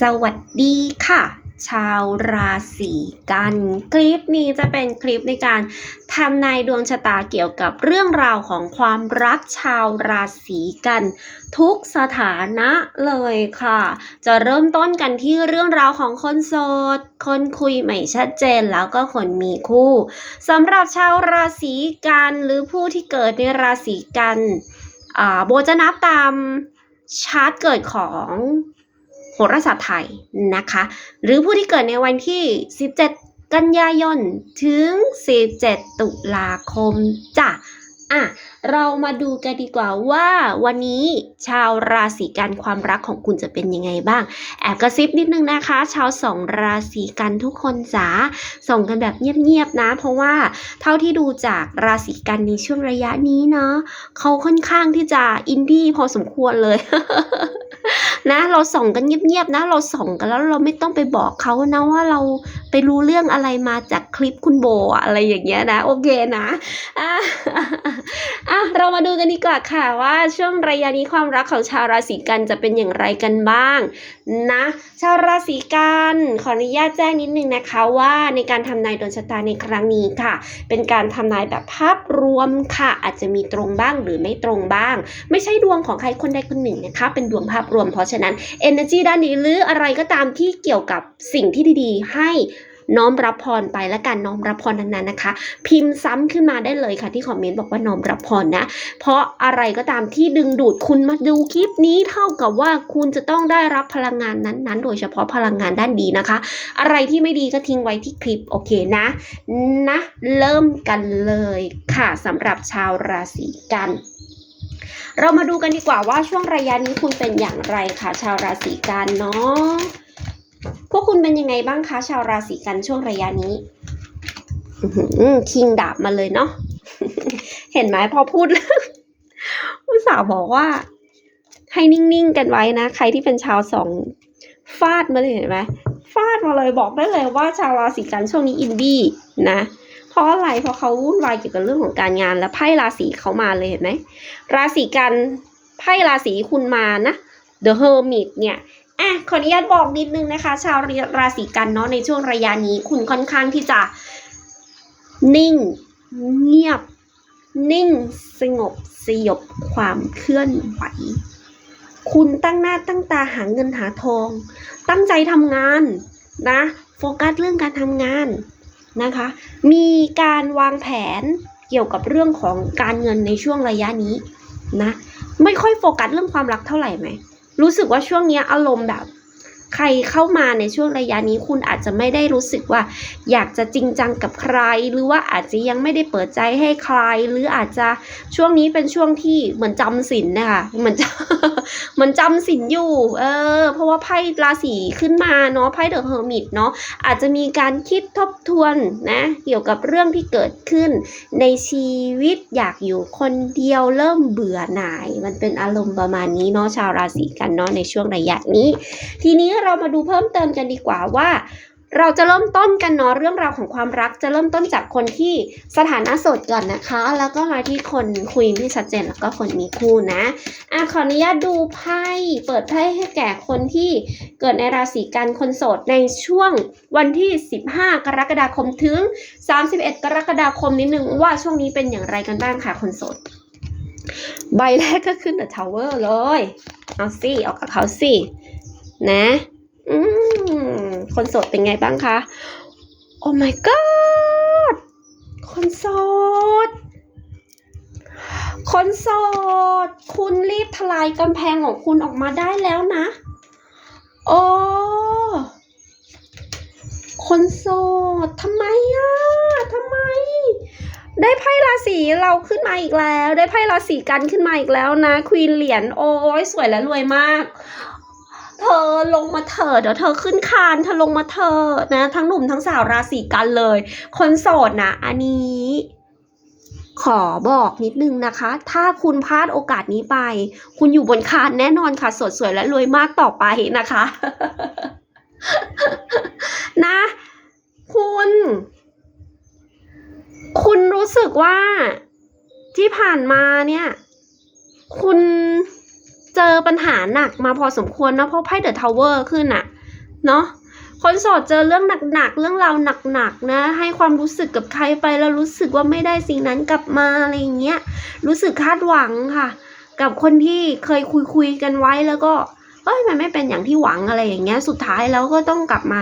สวัสดีค่ะ ชาวราศีกัน คลิปนี้จะเป็นคลิปในการทำนายดวงชะตาเกี่ยวกับเรื่องราวของความรักชาวราศีกัน ทุกสถานะเลยค่ะ จะเริ่มต้นกันที่เรื่องราวของคนโสดคนคุยไม่ชัดเจนแล้วก็คนมีคู่สำหรับชาวราศีกันหรือผู้ที่เกิดในราศีกันโบจะนับตามชาร์ตเกิดของ หราศาสตร์ไทยนะคะ หรือผู้ที่เกิดในวันที่ 17 กันยายน ถึง 17 ตุลาคมจ้ะอะ เรามาดูกันดีกว่าว่าวันนี้ชาวราศีกันความรักของคุณจะเป็นยังไงบ้าง แอบกระซิบนิดนึงนะคะ ชาวสองราศีกันทุกคนจ๋าส่งกันแบบเงียบๆนะ เพราะว่าเท่าที่ดูจากราศีกันในช่วงระยะนี้เนาะเขาค่อนข้างที่จะอินดี้พอสมควรเลย นะ เราส่องกันเงียบๆนะ เราส่องกันแล้วเราไม่ต้องไปบอกเขานะว่าเราไปรู้เรื่องอะไรมาจากคลิปคุณโบอะไรอย่างเงี้ยนะ โอเคนะอะอะเรามาดูกันดีกว่าค่ะว่าช่วงระยะนี้ความรักของชาวราศีกันจะเป็นอย่างไรกันบ้าง นะชาวราศีกันขออนุญาตแจ้งนิดนึงนะคะว่าในการทำนายดวงชะตาในครั้งนี้ค่ะ เป็นการทำนายแบบภาพรวมค่ะ อาจจะมีตรงบ้างหรือไม่ตรงบ้าง ไม่ใช่ดวงของใครคนใดคนหนึ่งนะคะ เป็นดวงภาพรวมเพราะฉะนั้น energy ด้านนี้หรืออะไรก็ตามที่เกี่ยวกับสิ่งที่ดีๆ ให้ น้อมรับพรไปและการน้อมรับพรนั้นๆนะคะ พิมพ์ซ้ำขึ้นมาได้เลยค่ะที่คอมเมนต์บอกว่าน้อมรับพรนะ เพราะอะไรก็ตามที่ดึงดูดคุณมาดูคลิปนี้เท่ากับว่าคุณจะต้องได้รับพลังงานนั้นๆ โดยเฉพาะพลังงานด้านดีนะคะ อะไรที่ไม่ดีก็ทิ้งไว้ที่คลิปโอเคนะ นะ เริ่มกันเลยค่ะสำหรับชาวราศีกันเรามาดูกันดีกว่าว่าช่วงระยะนี้คุณเป็นอย่างไรค่ะชาวราศีกันเนาะ พวกคุณเป็นยังไงบ้างคะชาวราศีกันช่วงระยะนี้คิงดาบมาเลยเนาะ เห็นไหมพอพูดอุตส่าห์บอกว่า ให้นิ่งๆกันไว้นะ ใครที่เป็นชาวสองฟาดมาเลยเห็นไหมฟาดมาเลยบอกได้เลยว่าชาวราศีกันช่วงนี้อินดี้นะ เพราะอะไรเพราะเขาวุ่นวายเกี่ยวกับเรื่องของการงานและไพ่ราศีเขามาเลยเห็นไหมราศีกันไพ่ราศีคุณมานะ The Hermit เนี่ย อะขออนุญาตบอกนิดนึงนะคะ ชาวราศีกันเนาะในช่วงระยะนี้ คุณค่อนข้างที่จะ นิ่ง เงียบ นิ่ง สงบสยบความเคลื่อนไหว คุณตั้งหน้าตั้งตาหาเงินหาทอง ตั้งใจทำงานนะ โฟกัสเรื่องการทำงานนะคะ มีการวางแผนเกี่ยวกับเรื่องของการเงินในช่วงระยะนี้นะ ไม่ค่อยโฟกัสเรื่องความรักเท่าไหร่ไหม รู้สึกว่าช่วงนี้อารมณ์แบบ ใครเข้ามาในช่วงระยะนี้คุณอาจจะไม่ได้รู้สึกว่า อยากจะจริงจังกับใคร หรือว่าอาจจะยังไม่ได้เปิดใจให้ใคร หรืออาจจะช่วงนี้เป็นช่วงที่เหมือนจำศีลนะคะเหมือนจะเหมือนจำศีลอยู่ เออ เพราะว่าไพ่ราศีขึ้นมาเนาะไพ่เดอะเฮอร์มิตเนาะอาจจะมีการคิดทบทวนนะเกี่ยวกับเรื่องที่เกิดขึ้น ในชีวิตอยากอยู่คนเดียวเริ่มเบื่อหน่าย มันเป็นอารมณ์ประมาณนี้เนาะชาวราศีกันเนาะในช่วงระยะนี้ ทีนี้เรามาดูเพิ่มเติมกันดีกว่าว่า เราจะเริ่มต้นกันเนาะเรื่องราวของความรัก จะเริ่มต้นจากคนที่สถานะโสดก่อนนะคะ แล้วก็มาที่คนคุยไม่ชัดเจนแล้วก็คนมีคู่นะอะขออนุญาตดูไพ่เปิดไพ่ให้แก่คนที่เกิดในราศีกันคนโสดในช่วงวันที่ 15 กรกฎาคมถึง 31 กรกฎาคมนิดนึงว่าช่วงนี้เป็นอย่างไรกันบ้างค่ะคนโสดใบแรกก็ขึ้น The Tower เลย เอาสิ ออกกับเขาสิ นะคนโสดเป็นไงบ้างคะโอ้ my god คนโสด คนโสด คุณรีบทลายกำแพงของคุณออกมาได้แล้วนะ โอ้คนโสดทำไมอะทำไม ได้ไพ่ราศีเราขึ้นมาอีกแล้ว ได้ไพ่ราศีกันขึ้นมาอีกแล้วนะ ควีนเหรียญโอ้ยสวยและรวยมาก เธอลงมาเถิดเดี๋ยวเธอขึ้นคานเธอลงมาเถิดนะ ทั้งหนุ่มทั้งสาวราศีกันเลย คนโสดนะอันนี้ขอบอกนิดนึงนะคะ ถ้าคุณพลาดโอกาสนี้ไป คุณอยู่บนคานแน่นอนค่ะ สดสวยและรวยมากต่อไปนะคะ นะ คุณ คุณรู้สึกว่าที่ผ่านมาเนี่ย คุณ เจอปัญหาหนักมาพอสมควรนะเพราะไพ่เดอะทาวเวอร์ขึ้นอะเนาะคนโสดเจอเรื่องหนักๆ เรื่องราวหนักๆ นะ ให้ความรู้สึกกับใครไปแล้วรู้สึกว่าไม่ได้สิ่งนั้นกลับมาอะไรเงี้ย รู้สึกคาดหวังค่ะ กับคนที่เคยคุยคุยๆกันไว้แล้วก็เอ้ยมันไม่เป็นอย่างที่หวังอะไรอย่างเงี้ย สุดท้ายแล้วก็ต้องกลับมา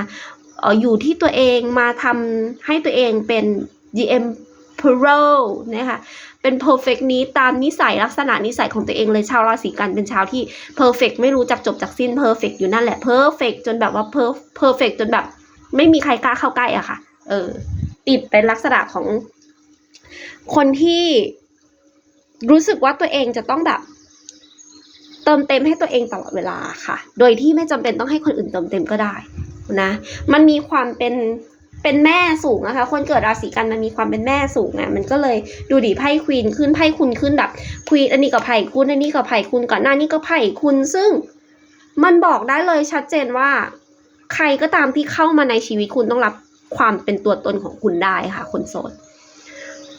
เอออยู่ที่ตัวเองมาทำให้ตัวเองเป็น GM Pro นะคะ เป็น perfect นี้ตามนิสัยลักษณะนิสัยของตัวเองเลยชาวราศีกันเป็นชาวที่ perfect ไม่รู้จักจบจากสิ้น perfect อยู่นั่นแหละ perfect จนแบบว่า perfect จนแบบ ไม่มีใครกล้าเข้าใกล้อะค่ะ เออ ติดเป็นลักษณะของ คนที่รู้สึกว่าตัวเองจะต้องแบบเติมเต็มให้ตัวเองตลอดเวลาค่ะ โดยที่ไม่จำเป็นต้องให้คนอื่นเติมเต็มก็ได้นะ มันมีความเป็น เป็นแม่สูงนะคะ คนเกิดราศีกันมันมีความเป็นแม่สูงอะมันก็เลยดูดิไพ่ควีนขึ้นไพ่คุณขึ้นแบบควีนอันนี้ก็ไพ่คุณอันนี้ก็ไพ่คุณก่อนหน้านี้ก็ไพ่คุณซึ่ง มันบอกได้เลยชัดเจนว่า ใครก็ตามที่เข้ามาในชีวิตคุณต้องรับความเป็นตัวตนของคุณได้ค่ะ คนโสด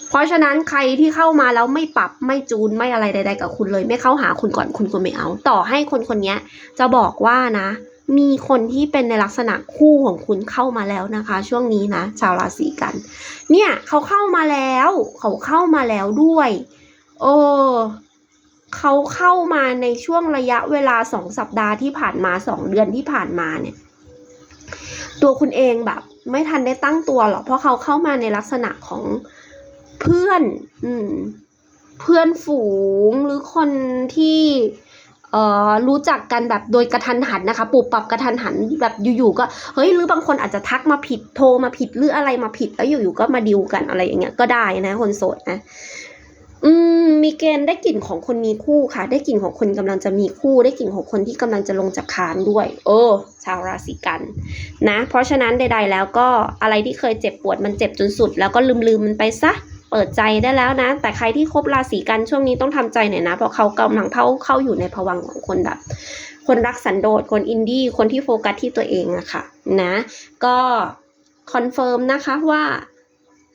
เพราะฉะนั้นใครที่เข้ามาแล้วไม่ปรับไม่จูนไม่อะไรใด ๆ กับคุณเลย ไม่เข้าหาคุณก่อนคุณก็ไม่เอา ต่อให้คนคนนี้จะบอกว่านะ มีคนที่เป็นในลักษณะคู่ของคุณเข้ามาแล้วนะคะ ช่วงนี้นะ ชาวราศีกัน เนี่ยเขาเข้ามาแล้ว เขาเข้ามาแล้วด้วย โอ้เขาเข้ามาในช่วงระยะเวลาสองสัปดาห์ที่ผ่านมาสองเดือนที่ผ่านมาเนี่ย ตัวคุณเองแบบ ไม่ทันได้ตั้งตัวหรอกเพราะเขาเข้ามาในลักษณะของเพื่อน อืม เพื่อนฝูงหรือคนที่ รู้จักกันแบบโดยกระทันหันนะคะปรับปรับกระทันหันแบบอยู่ๆก็เฮ้ยหรือบางคนอาจจะทักมาผิดโทรมาผิดหรืออะไรมาผิดแล้วอยู่ๆก็มาดิวกันอะไรอย่างเงี้ยก็ได้นะคนโสดนะอืมมีเกณฑ์ได้กลิ่นของคนมีคู่ค่ะ ได้กลิ่นของคนกำลังจะมีคู่ ได้กลิ่นของคนที่กำลังจะลงจากคานด้วย โอ้ชาวราศีกัน นะ เพราะฉะนั้นใด ๆ แล้วก็อะไรที่เคยเจ็บปวดมันเจ็บจนสุด แล้วก็ลืมๆมันไปซะ เปิดใจได้แล้วนะ แต่ใครที่คบราศีกันช่วงนี้ต้องทำใจหน่อยนะ เพราะเขากำลังเข้าเข้าอยู่ในภวังของคนแบบ คนรักสันโดษคนอินดี้คนที่โฟกัสที่ตัวเองอะค่ะนะก็คอนเฟิร์มนะคะว่า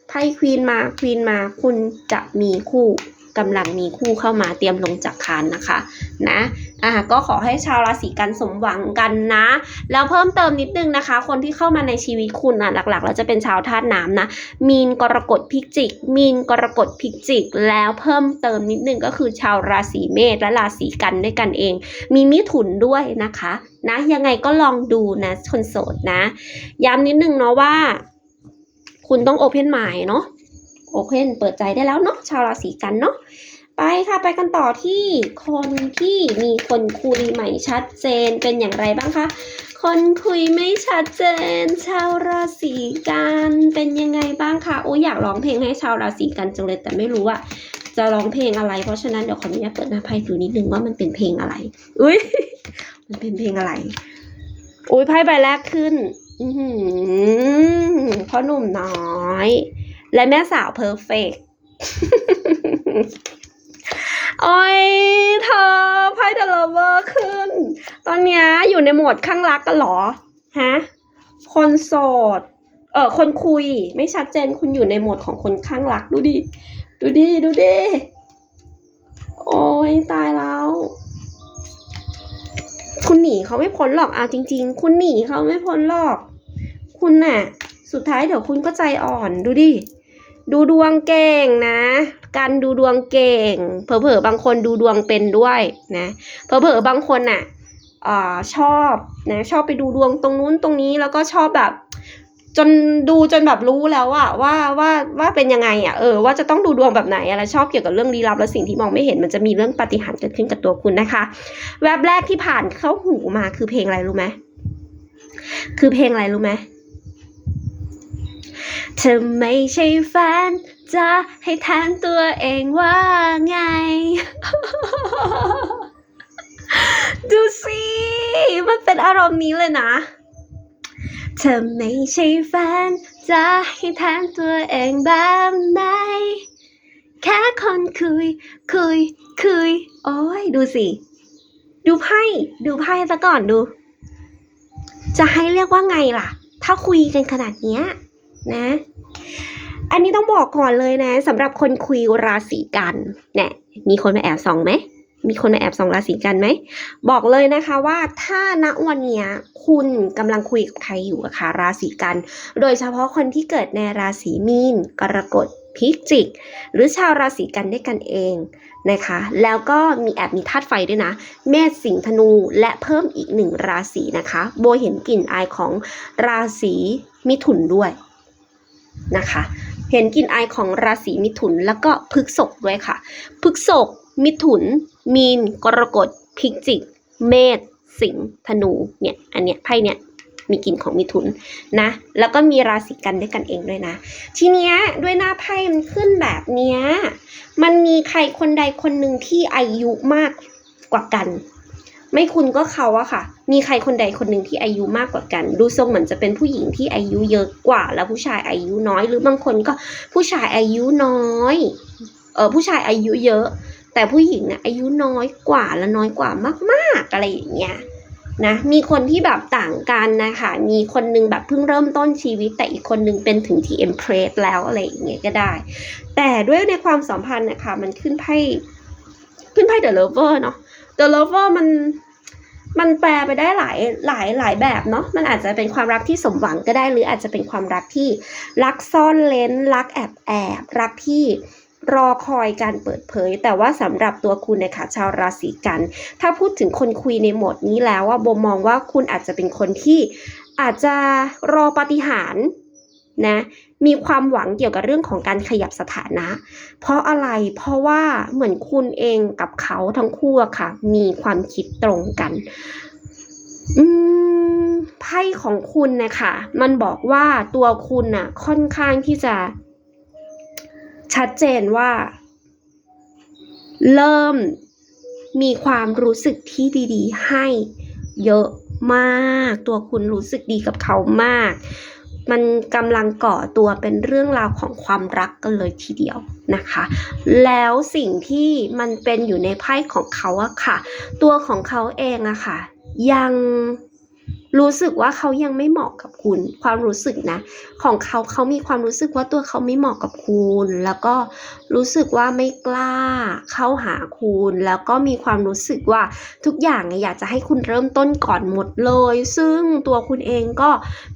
ไพ่ควีนมาควีนมาคุณจะมีคู่ กำลังมีคู่เข้ามาเตรียมลงจากคานนะคะนะอ่าก็ขอให้ชาวราศีกันสมหวังกันนะ แล้วเพิ่มเติมนิดนึงนะคะ คนที่เข้ามาในชีวิตคุณนะหลักๆเราจะเป็นชาวธาตุน้ำนะ มีนกรกฎพิจิก มีนกรกฎพิจิก แล้วเพิ่มเติมนิดนึงก็คือชาวราศีเมษและราศีกันด้วยกันเอง มีมิถุนด้วยนะคะนะยังไงก็ลองดูนะคนโสดนะ ย้ำนิดนึงเนาะว่า คุณต้องโอเพน i n d เนาะ โอเพนเปิดใจได้แล้วเนาะชาวราศีกันเนาะไปค่ะไปกันต่อที่คนที่มีคนคุยใหม่ชัดเจนเป็นอย่างไรบ้างคะคนคุยไม่ชัดเจน ชาวราศีกันเป็นยังไงบ้างคะโอ้อยากร้องเพลงให้ชาวราศีกันจังเลยแต่ไม่รู้ว่าจะร้องเพลงอะไร เพราะฉะนั้นเดี๋ยวขออนุญาตเปิดหน้าไพ่ดูนิดนึงว่ามันเป็นเพลงอะไร อุ้ยมันเป็นเพลงอะไร อุ้ยไพ่ใบแรกขึ้น อือพ่อหนุ่มน้อย และแม่สาวเพอร์เฟกโอ้ยเธอไพ่เดลเวอร์ขึ้น ตอนเนี้ยอยู่ในโหมดข้างรักกันหรอ ฮะ คนโสด เออคนคุย ไม่ชัดเจนคุณอยู่ในโหมดของคนข้างรักดูดิ ดูดิ ดูดิ โอ้ยตายแล้ว คุณหนีเขาไม่พ้นหรอกเอาจริง ๆ คุณหนีเขาไม่พ้นหรอก คุณน่ะ สุดท้ายเดี๋ยวคุณก็ใจอ่อนดูดิ ดูดวงเก่งนะ การดูดวงเก่ง เผลอๆบางคนดูดวงเป็นด้วยนะ เผลอๆบางคนน่ะอ่าชอบนะชอบไปดูดวงตรงนู้นตรงนี้แล้วก็ชอบแบบ จนดูจนแบบรู้แล้วอะว่าว่าว่าเป็นยังไงอะเออว่าจะต้องดูดวงแบบไหนอะไรชอบเกี่ยวกับเรื่องลี้ลับและสิ่งที่มองไม่เห็นมันจะมีเรื่องปฏิหารเกิดขึ้นกับตัวคุณนะคะ แวบแรกที่ผ่านเข้าหูมาคือเพลงอะไรรู้ไหมคือเพลงอะไรรู้ไหม เธอไม่ใช่แฟนจะให้แทนตัวเองว่าไง ดูสิ มันเป็นอารมณ์นี้เลยนะ เธอไม่ใช่แฟนจะให้แทนตัวเองแบบไหนแค่คนคุย คุย คุย โอ้ย ดูสิ ดูไพ่ ดูไพ่ซะก่อนดู จะให้เรียกว่าไงล่ะ ถ้าคุยกันขนาดเนี้ย นะ อันนี้ต้องบอกก่อนเลยนะสำหรับคนคุยราศีกันเนี่ยมีคนมาแอบส่องไหมมีคนมาแอบส่องราศีกันไหม บอกเลยนะคะว่าถ้าณวันนี้คุณกำลังคุยกับใครอยู่อะค่ะราศีกัน โดยเฉพาะคนที่เกิดในราศีมีน กรกฎพิจิก หรือชาวราศีกันด้วยกันเองนะคะ แล้วก็มีแอบมีธาตุไฟด้วยนะ เมษสิงห์ธนูและเพิ่มอีกหนึ่งราศีนะคะ โบเห็นกลิ่นอายของราศีมิถุนด้วย นะคะ เห็นกลิ่นอายของราศีมิถุนแล้วก็พฤกษกด้วยค่ะ พฤกษกมิถุน มีน กรกฎ พิจิก เมษ สิงห์ ธนู เนี่ย อันเนี้ยไพ่เนี่ยมีกลิ่นของมิถุนนะ แล้วก็มีราศีกันด้วยกันเองด้วยนะ ทีเนี้ยด้วยหน้าไพ่มันขึ้นแบบเนี้ย มันมีใครคนใดคนหนึ่งที่อายุมากกว่ากัน ไม่คุณก็เขาอะค่ะ มีใครคนใดคนหนึ่งที่อายุมากกว่ากัน ดูทรงเหมือนจะเป็นผู้หญิงที่อายุเยอะกว่า แล้วผู้ชายอายุน้อย หรือบางคนก็ผู้ชายอายุน้อย เออผู้ชายอายุเยอะ แต่ผู้หญิงนี่ยอายุน้อยกว่าและน้อยกว่ามากๆอะไรอย่างเงี้ยนะมีคนที่แบบต่างกันนะคะ มีคนนึงแบบเพิ่งเริ่มต้นชีวิต แต่อีกคนนึงเป็นถึงที่เอ็มเพรสแล้วอะไรอย่างเงี้ยก็ได้ แต่ด้วยในความสัมพันธ์นะคะมันขึ้นไพ่ขึ้นไพ่เดอะเลเวอร์เนาะ เดอะเลเวอร์มันมันแปลไปได้หลายหลายหลายแบบเนาะมันอาจจะเป็นความรักที่สมหวังก็ได้ หรืออาจจะเป็นความรักที่รักซ่อนเลนรักแอบแอบรักที่รอคอยการเปิดเผย แต่ว่าสำหรับตัวคุณเนยคะชาวราศีกัน ถ้าพูดถึงคนคุยในโหมดนี้แล้วว่าโบมองว่าคุณอาจจะเป็นคนที่อาจจะรอปฏิหารนะ มีความหวังเกี่ยวกับเรื่องของการขยับสถานะ เพราะอะไรเพราะว่าเหมือนคุณเองกับเขาทั้งคู่อะค่ะ มีความคิดตรงกัน อืมไพ่ของคุณนะคะมันบอกว่าตัวคุณน่ะ ค่อนข้างที่จะ ชัดเจนว่า เริ่มมีความรู้สึกที่ดี ๆ ให้เยอะมาก ตัวคุณรู้สึกดีกับเขามาก มันกำลังก่อตัวเป็นเรื่องราวของความรักกันเลยทีเดียวนะคะ แล้วสิ่งที่มันเป็นอยู่ในไพ่ของเขาอะค่ะ ตัวของเขาเองอะค่ะ ยัง รู้สึกว่าเขายังไม่เหมาะกับคุณ ความรู้สึกนะ ของเขาเขามีความรู้สึกว่าตัวเขาไม่เหมาะกับคุณ แล้วก็รู้สึกว่าไม่กล้าเข้าหาคุณ แล้วก็มีความรู้สึกว่าทุกอย่างเนี่ยอยากจะให้คุณเริ่มต้นก่อนหมดเลย ซึ่งตัวคุณเองก็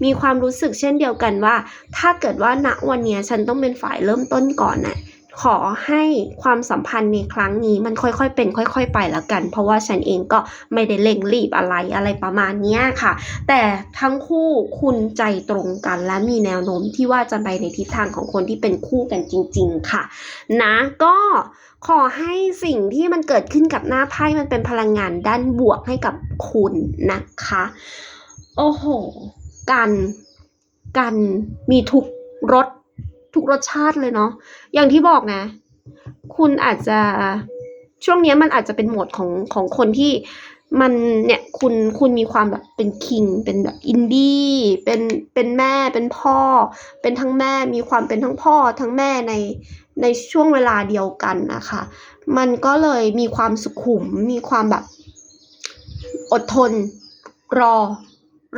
มีความรู้สึกเช่นเดียวกันว่า ถ้าเกิดว่าณวันนี้ฉันต้องเป็นฝ่ายเริ่มต้นก่อนน่ะ ขอให้ความสัมพันธ์ในครั้งนี้มันค่อยๆ เป็นค่อย ๆ ไปแล้วกัน เพราะว่าฉันเองก็ไม่ได้เร่งรีบอะไรอะไรประมาณนี้ค่ะ แต่ทั้งคู่คุณใจตรงกันและมีแนวโน้มที่ว่าจะไปในทิศทางของคนที่เป็นคู่กันจริง ๆ ค่ะ นะก็ขอให้สิ่งที่มันเกิดขึ้นกับหน้าไพ่มันเป็นพลังงานด้านบวกให้กับคุณนะคะ โอ้โห กัน กันมีทุก ทุกรสชาติเลยเนาะอย่างที่บอกนะ คุณอาจจะช่วงนี้มันอาจจะเป็นโหมดของของคนที่มันเนี่ยคุณคุณมีความแบบเป็นคิง เป็นแบบอินดี้เป็นเป็นแม่เป็นพ่อ เป็นทั้งแม่มีความเป็นทั้งพ่อทั้งแม่ในในช่วงเวลาเดียวกันนะคะ มันก็เลยมีความสุขุมมีความแบบ อดทนรอ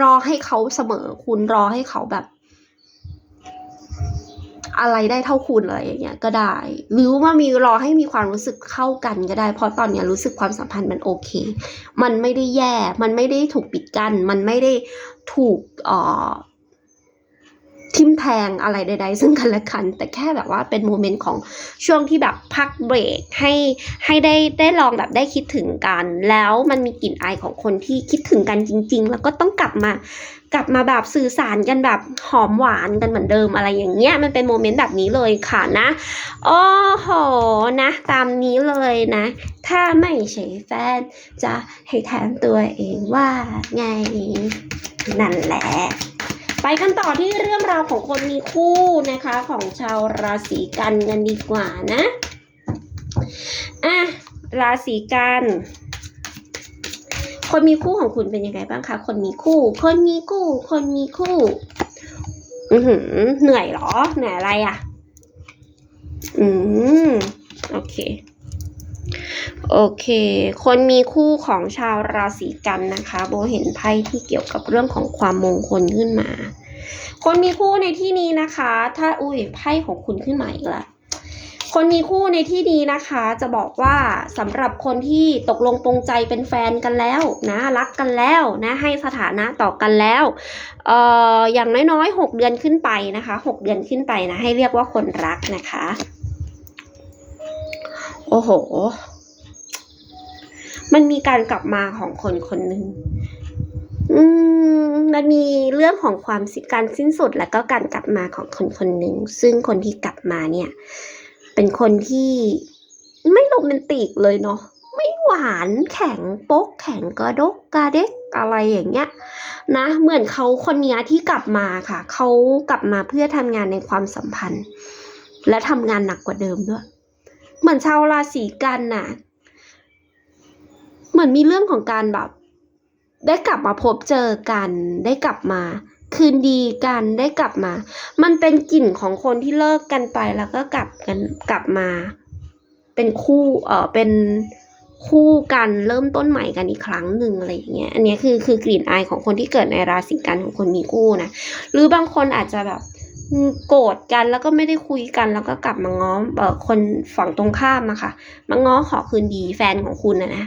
รอให้เขาเสมอ คุณรอให้เขาแบบ อะไรได้เท่าคุณอะไรอย่างเงี้ยก็ได้ หรือว่ามีรอให้มีความรู้สึกเข้ากันก็ได้ เพราะตอนเนี้ยรู้สึกความสัมพันธ์มันโอเค มันไม่ได้แย่ มันไม่ได้ถูกปิดกั้นมันไม่ได้ถูกเอ่อ ทิมแทงอะไรใด ๆ ซึ่งกันและกัน แต่แค่แบบว่าเป็นโมเมนต์ของช่วงที่แบบพักเบรกให้ให้ได้ได้ลองแบบได้คิดถึงกัน แล้วมันมีกลิ่นอายของคนที่คิดถึงกันจริง ๆ แล้วก็ต้องกลับมากลับมาแบบสื่อสารกันแบบหอมหวานกันเหมือนเดิมอะไรอย่างเงี้ยมันเป็นโมเมนต์แบบนี้เลยค่ะนะโอ้โหนะ ตามนี้เลยนะ ถ้าไม่ใช่แฟน จะให้แทนตัวเองว่าไงนั่นแหละ ไปกันต่อที่เรื่องราวของคนมีคู่นะคะของชาวราศีกันกันดีกว่านะอะราศีกันคนมีคู่ของคุณเป็นยังไงบ้างคะ คนมีคู่ คนมีคู่ คนมีคู่ อือหือ เหนื่อยเหรอ เหนื่อยอะไรอะ อืม โอเค โอเค คนมีคู่ของชาวราศีกันนะคะ โบเห็นไพ่ที่เกี่ยวกับเรื่องของความมงคลขึ้นมา คนมีคู่ในที่นี้นะคะ ถ้าอุ้ยไพ่ของคุณขึ้นมาอีกละคนมีคู่ในที่ดีนะคะ จะบอกว่าสำหรับคนที่ตกลงปรงใจเป็นแฟนกันแล้วนะรักกันแล้วนะให้สถานะต่อกันแล้วเอ่ออย่างน้อยๆหกเดือนขึ้นไปนะคะหกเดือนขึ้นไปนะให้เรียกว่าคนรักนะคะ โอ้โห มันมีการกลับมาของคนคนหนึ่งอืมมันมีเรื่องของความการสิ้นสุดแล้วก็การกลับมาของคนคนหนึ่งซึ่งคนที่กลับมาเนี่ย เป็นคนที่ไม่โรแมนติกเลยเนาะไม่หวานแข็งโป๊กแข็งกระดกกระเด็กอะไรอย่างเงี้ยนะ เหมือนเขาคนนี้ที่กลับมาค่ะเขากลับมาเพื่อทำงานในความสัมพันธ์ และทำงานหนักกว่าเดิมด้วย เหมือนชาวราศีกันน่ะ เหมือนมีเรื่องของการแบบ ได้กลับมาพบเจอกัน ได้กลับมา คืนดีกันได้กลับมา มันเป็นกลิ่นของคนที่เลิกกันไปแล้วก็กลับกันกลับมา เป็นคู่เออเป็นคู่กันเริ่มต้นใหม่กันอีกครั้งหนึ่งอะไรอย่างเงี้ย อันนี้คือคือกลิ่นอายของคนที่เกิดในราศีกันของคนมีคู่นะ หรือบางคนอาจจะแบบโกรธกันแล้วก็ไม่ได้คุยกันแล้วก็กลับมาง้อเออคนฝั่งตรงข้ามอะค่ะ มาง้อขอคืนดีแฟนของคุณนะนะ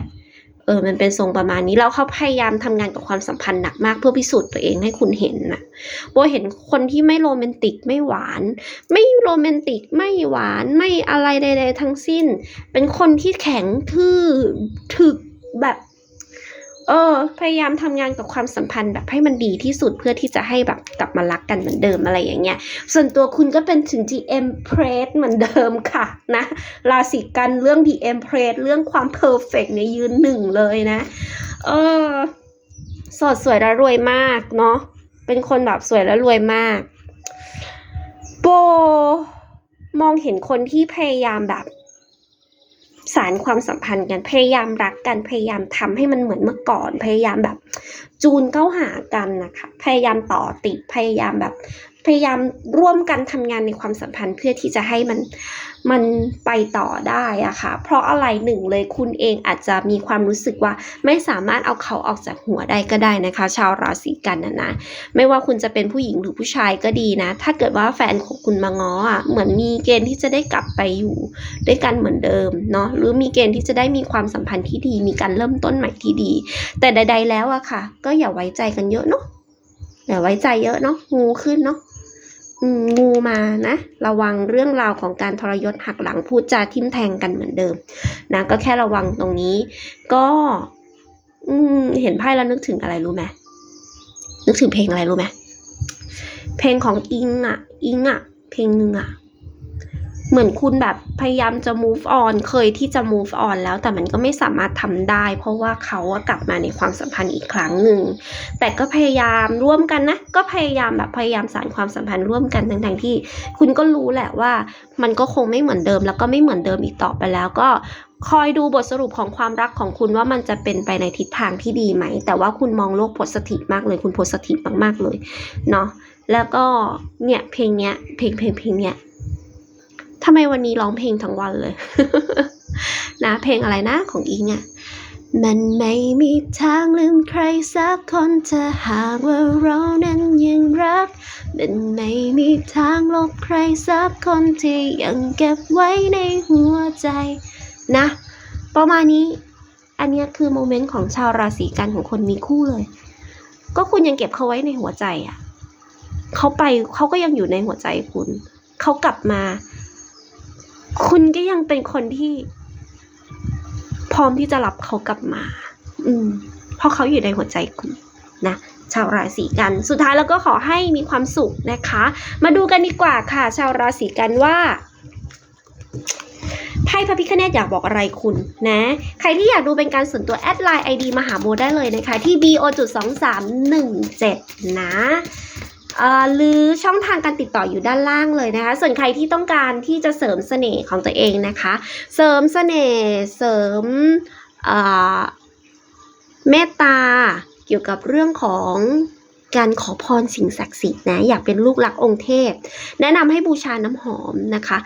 เออมันเป็นทรงประมาณนี้ แล้วเขาพยายามทำงานกับความสัมพันธ์หนักมากเพื่อพิสูจน์ตัวเองให้คุณเห็นนะโบเห็นคนที่ไม่โรแมนติกไม่หวาน ไม่โรแมนติกไม่หวานไม่อะไรใด ๆ ทั้งสิ้น เป็นคนที่แข็งทื่อถึกแบบ เออ พยายามทำงานกับความสัมพันธ์แบบให้มันดีที่สุดเพื่อที่จะให้แบบกลับมารักกันเหมือนเดิมอะไรอย่างเงี้ย ส่วนตัวคุณก็เป็นถึง The Empress เหมือนเดิมค่ะนะราศีกันเรื่อง The Empress เรื่องความ perfect เนี่ยยืนหนึ่งเลยนะ เออ สดสวยและรวยมากเนาะเป็นคนแบบสวยและรวยมากโบมองเห็นคนที่พยายามแบบ สารความสัมพันธ์กันพยายามรักกันพยายามทำให้มันเหมือนเมื่อก่อน พยายามแบบจูนเข้าหากันนะคะ พยายามต่อติดพยายามแบบ พยายามร่วมกันทำงานในความสัมพันธ์เพื่อที่จะให้มันมันไปต่อได้อะค่ะ เพราะอะไรหนึ่งเลยคุณเองอาจจะมีความรู้สึกว่าไม่สามารถเอาเขาออกจากหัวได้ก็ได้นะคะ ชาวราศีกันนะนะไม่ว่าคุณจะเป็นผู้หญิงหรือผู้ชายก็ดีนะ ถ้าเกิดว่าแฟนของคุณมาง้ออะเหมือนมีเกณฑ์ที่จะได้กลับไปอยู่ด้วยกันเหมือนเดิมเนาะหรือมีเกณฑ์ที่จะได้มีความสัมพันธ์ที่ดี มีการเริ่มต้นใหม่ที่ดี แต่ใด ๆ แล้วอะค่ะ ก็อย่าไว้ใจกันเยอะเนาะอย่าไว้ใจเยอะเนาะงูขึ้นเนาะ งูมานะ ระวังเรื่องราวของการทรยศหักหลังพูดจาทิมแทงกันเหมือนเดิมนะก็แค่ระวังตรงนี้ ก็อืเห็นไพ่แล้วนึกถึงอะไรรู้ไหมนึกถึงเพลงอะไรรู้ไหมเพลงของอิงอะ อิงอะ เพลงหนึ่งอะ เหมือนคุณแบบพยายามจะ move on เคยที่จะ move on แล้วแต่มันก็ไม่สามารถทำได้ เพราะว่าเขาอะกลับมาในความสัมพันธ์อีกครั้งหนึ่ง แต่ก็พยายามร่วมกันนะ ก็พยายามแบบพยายามสานความสัมพันธ์ร่วมกันทั้งๆที่ คุณก็รู้แหละว่ามันก็คงไม่เหมือนเดิม แล้วก็ไม่เหมือนเดิมอีกต่อไปแล้วก็คอยดูบทสรุปของความรักของคุณว่ามันจะเป็นไปในทิศทางที่ดีไหม แต่ว่าคุณมองโลกโพสติฟมากเลย คุณโพสติฟมากๆเลย เนาะ แล้วก็เนี่ยเพลงเนี้ยเพลงเพลงเพลงเนี้ย ทำไมวันนี้ร้องเพลงทั้งวันเลย นะเพลงอะไรนะของอิงอะมันไม่มีทางลืมใครสักคนถ้าหากว่าเรานั้นยังรัก มันไม่มีทางลบใครสักคนที่ยังเก็บไว้ในหัวใจ นะ ประมาณนี้ อันเนี้ยคือโมเมนต์ของชาวราศีกันของคนมีคู่เลย ก็คุณยังเก็บเขาไว้ในหัวใจอะเขาไปเขาก็ยังอยู่ในหัวใจคุณ เขากลับมา คุณก็ยังเป็นคนที่พร้อมที่จะรับเขากลับมา อืม เพราะเขาอยู่ในหัวใจคุณนะชาวราศีกัน สุดท้ายแล้วก็ขอให้มีความสุขนะคะ มาดูกันดีกว่าค่ะ ชาวราศีกันว่าไพ่พระพิคเนตอยากบอกอะไรคุณนะ ใครที่อยากดูเป็นการส่วนตัวแอดไลน์ ID มาหาโบได้เลยนะคะ ที่ bo จุดสองสามหนึ่งเจ็ดนะ หรือช่องทางการติดต่ออยู่ด้านล่างเลยนะคะ ส่วนใครที่ต้องการที่จะเสริมเสน่ห์ของตัวเองนะคะ เสริมเสน่ห์เสริมเมตตาเกี่ยวกับเรื่องของการขอพรสิ่งศักดิ์สิทธิ์นะอยากเป็นลูกหลักองค์เทพ แนะนำให้บูชาน้ำหอมนะคะ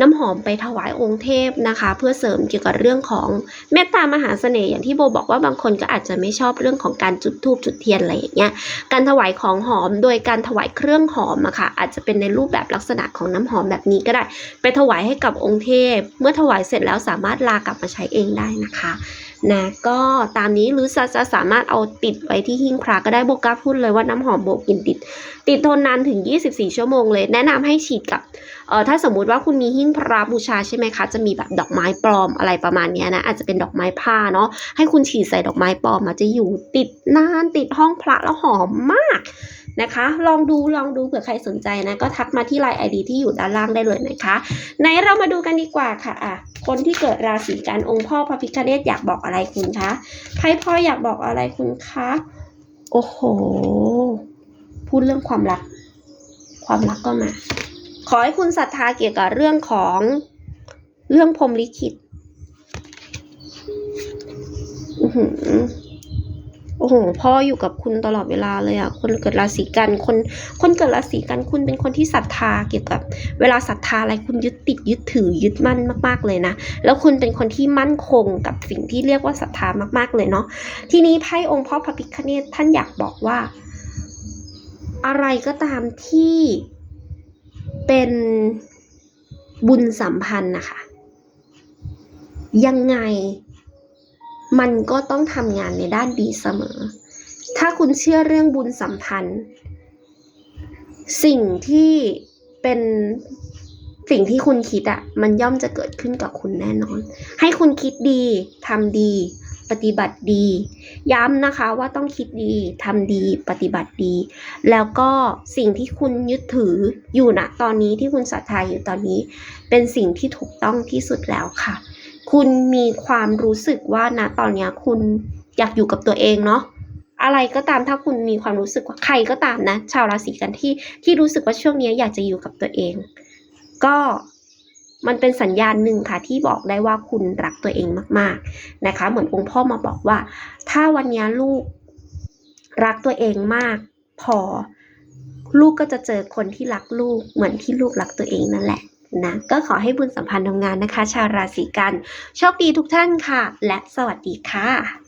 น้ำหอมไปถวายองค์เทพนะคะ เพื่อเสริมเกี่ยวกับเรื่องของเมตตามหาเสน่ห์อย่างที่โบบอกว่าบางคนก็อาจจะไม่ชอบเรื่องของการจุดธูปจุดเทียนอะไรอย่างเงี้ยการถวายของหอมโดยการถวายเครื่องหอมอะค่ะอาจจะเป็นในรูปแบบลักษณะของน้ำหอมแบบนี้ก็ได้ ไปถวายให้กับองค์เทพ เมื่อถวายเสร็จแล้วสามารถลากลับมาใช้เองได้นะคะ นะก็ตามนี้หรือจะจะสามารถเอาติดไว้ที่หิ้งพระก็ได้โบก้าพูดเลยว่าน้ำหอมโบกินติด ติดทนนานถึง 24 ชั่วโมงเลย แนะนำให้ฉีดกับเอ่อถ้าสมมุติว่าคุณมีหิ้งพระบูชาใช่ไหมคะ จะมีแบบดอกไม้ปลอมอะไรประมาณนี้นะ อาจจะเป็นดอกไม้ผ้าเนาะให้คุณฉีดใส่ดอกไม้ปลอมมาจะอยู่ติดนานติดห้องพระแล้วหอมมากนะคะ ลองดูลองดูเผื่อใครสนใจนะ ก็ทักมาที่ไลน์ไอดีที่อยู่ด้านล่างได้เลยนะคะ ไหนเรามาดูกันดีกว่าค่ะอะ คนที่เกิดราศีกันองค์พ่อพระพิฆเนศอยากบอกอะไรคุณคะไพ่พ่ออยากบอกอะไรคุณคะโอ้โห พูดเรื่องความรัก ความรักก็มา ขอให้คุณศรัทธาเกี่ยวกับเรื่องของเรื่องพรมลิขิต อือหือ โอ้โห พ่ออยู่กับคุณตลอดเวลาเลยอะคนเกิดราศีกัน คน คนเกิดราศีกันคุณเป็นคนที่ศรัทธาเกี่ยวกับ เวลาศรัทธาอะไรคุณยึดติดยึดถือยึดมั่นมาก ๆเลยนะ แล้วคุณเป็นคนที่มั่นคงกับสิ่งที่เรียกว่าศรัทธามาก ๆเลยเนาะ ทีนี้ไพ่องค์พ่อพระพิฆเนศท่านอยากบอกว่า อะไรก็ตามที่เป็นบุญสัมพันธ์นะคะ ยังไง มันก็ต้องทำงานในด้านดีเสมอ ถ้าคุณเชื่อเรื่องบุญสัมพันธ์ สิ่งที่เป็นสิ่งที่คุณคิดอะมันย่อมจะเกิดขึ้นกับคุณแน่นอน ให้คุณคิดดีทำดี ปฏิบัติดี ย้ำนะคะว่าต้องคิดดีทำดีปฏิบัติดี แล้วก็สิ่งที่คุณยึดถืออยู่ณตอนนี้ที่คุณศรัทธาอยู่ตอนนี้ เป็นสิ่งที่ถูกต้องที่สุดแล้วค่ะ คุณมีความรู้สึกว่าณตอนนี้คุณอยากอยู่กับตัวเองเนาะอะไรก็ตามถ้าคุณมีความรู้สึกว่าใครก็ตามนะ ชาวราศีกันที่ที่รู้สึกว่าช่วงนี้อยากจะอยู่กับตัวเอง ก็มันเป็นสัญญาณหนึ่งค่ะที่บอกได้ว่าคุณรักตัวเองมาก ๆนะคะ เหมือนองค์พ่อมาบอกว่า ถ้าวันนี้ลูกรักตัวเองมาก พอ ลูกก็จะเจอคนที่รักลูกเหมือนที่ลูกรักตัวเองนั่นแหละ นะก็ขอให้บุญสัมพันธ์ทำงานนะคะ ชาวราศีกันโชคดีทุกท่านค่ะ และสวัสดีค่ะ